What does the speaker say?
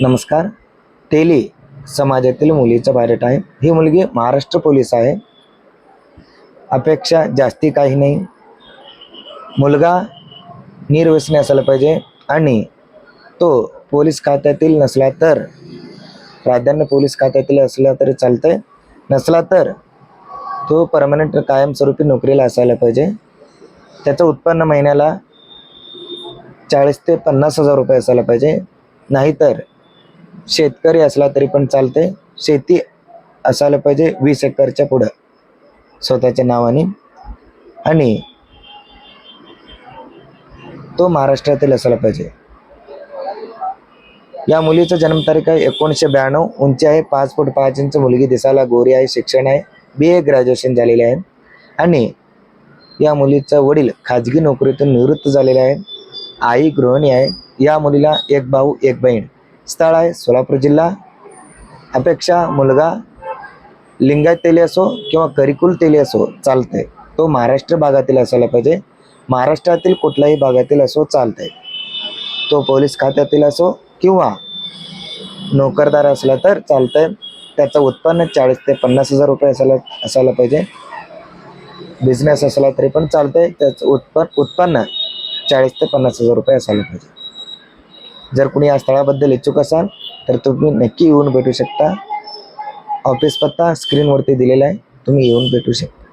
नमस्कार. तेली समाजातील मुलीचं बायोडेटा आहे. ही मुलगी महाराष्ट्र पोलीस आहे. अपेक्षा जास्ती काही नाही. मुलगा निर्व्यसनी असायला पाहिजे आणि तो पोलीस खात्यातील नसला तर प्राधान्य पोलीस खात्यातील असला तरी चालतंय. नसला तर तो परमनंट कायमस्वरूपी नोकरीला असायला पाहिजे. त्याचं उत्पन्न महिन्याला चाळीस ते पन्नास हजार रुपये असायला पाहिजे. नाहीतर शेतकरी असला तरी पण चालते शेती असायला पाहिजे वीस एकरच्या पुढं. स्वतःच्या नावाने. आणि तो महाराष्ट्रातील असायला पाहिजे. या मुलीचा जन्मतारीख आहे एकोणीसशे ब्याण्णव. उंची आहे पाच फूट पाच इंच मुलगी दिसायला गोरी आहे शिक्षण आहे बी ए ग्रॅज्युएशन झालेले आहे. आणि या मुलीचा वडील खाजगी नोकरीतून निवृत्त झालेले आहे. आई गृहिणी आहे. या मुलीला एक भाऊ एक बहीण. स्थळ आहे सोलापूर जिल्हा. अपेक्षा मुलगा लिंगायत तेली असो किंवा करिकुल तेली असो चालतंय. तो महाराष्ट्र भागातील असायला पाहिजे. महाराष्ट्रातील कुठल्याही भागातील असो चालतंय. तो पोलीस खात्यातील असो किंवा नोकरदार असला तर चालतंय. त्याचं उत्पन्न चाळीस ते पन्नास हजार रुपये असायला असायला पाहिजे. बिझनेस असला तरी पण चालतंय. त्याचं उत्पन्न उत्पन्न चाळीस ते पन्नास हजार रुपये असायला पाहिजे. जर कुणी या स्थळाबद्दल इच्छुक असाल तर तुम्ही नक्की येऊन भेटू शकता. ऑफिस पत्ता स्क्रीनवरती दिलेला आहे. तुम्ही येऊन भेटू शकता.